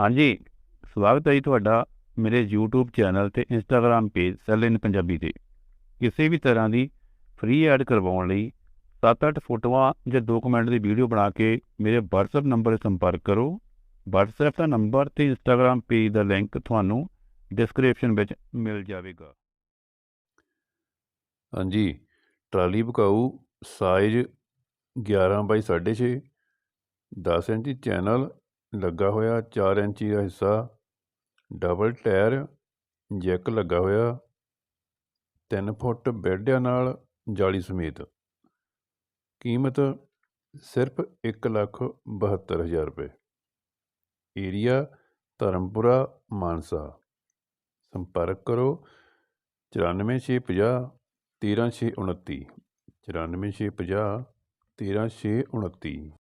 ਹਾਂਜੀ, ਸਵਾਗਤ ਹੈ ਜੀ ਤੁਹਾਡਾ ਮੇਰੇ YouTube ਚੈਨਲ ਤੇ Instagram page sell in Punjabi ਤੇ। ਕਿਸੇ ਵੀ ਤਰ੍ਹਾਂ ਦੀ ਫ੍ਰੀ ਐਡ ਕਰਵਾਉਣ ਲਈ 7-8 ਫੋਟੋਆਂ ਜਾਂ 2 ਦੀ ਵੀਡੀਓ ਬਣਾ ਕੇ ਮੇਰੇ WhatsApp ਨੰਬਰ 'ਤੇ ਸੰਪਰਕ ਕਰੋ। WhatsApp ਦਾ ਨੰਬਰ ਤੇ Instagram ਪੇਜ ਦਾ ਲਿੰਕ ਤੁਹਾਨੂੰ ਡਿਸਕ੍ਰਿਪਸ਼ਨ ਵਿੱਚ ਮਿਲ ਜਾਵੇਗਾ। ਹਾਂਜੀ, ਟਰਾਲੀ ਬਕਾਊ ਸਾਈਜ਼ 11 ਬਾਈ 6.5 10 ਇੰਚ ਚੈਨਲ ਲੱਗਾ ਹੋਇਆ 4 ਇੰਚੀ ਦਾ ਹਿੱਸਾ ਡਬਲ ਟਾਇਰ ਜੈਕ ਲੱਗਾ ਹੋਇਆ 3 ਫੁੱਟ ਬੈੱਡਿਆਂ ਨਾਲ ਜਾਲੀ ਸਮੇਤ। ਕੀਮਤ ਸਿਰਫ 1 ਲੱਖ 72000 ਰੁਪਏ। ਏਰੀਆ ਧਰਮਪੁਰਾ, ਮਾਨਸਾ। ਸੰਪਰਕ ਕਰੋ 94650 13629 94650 13629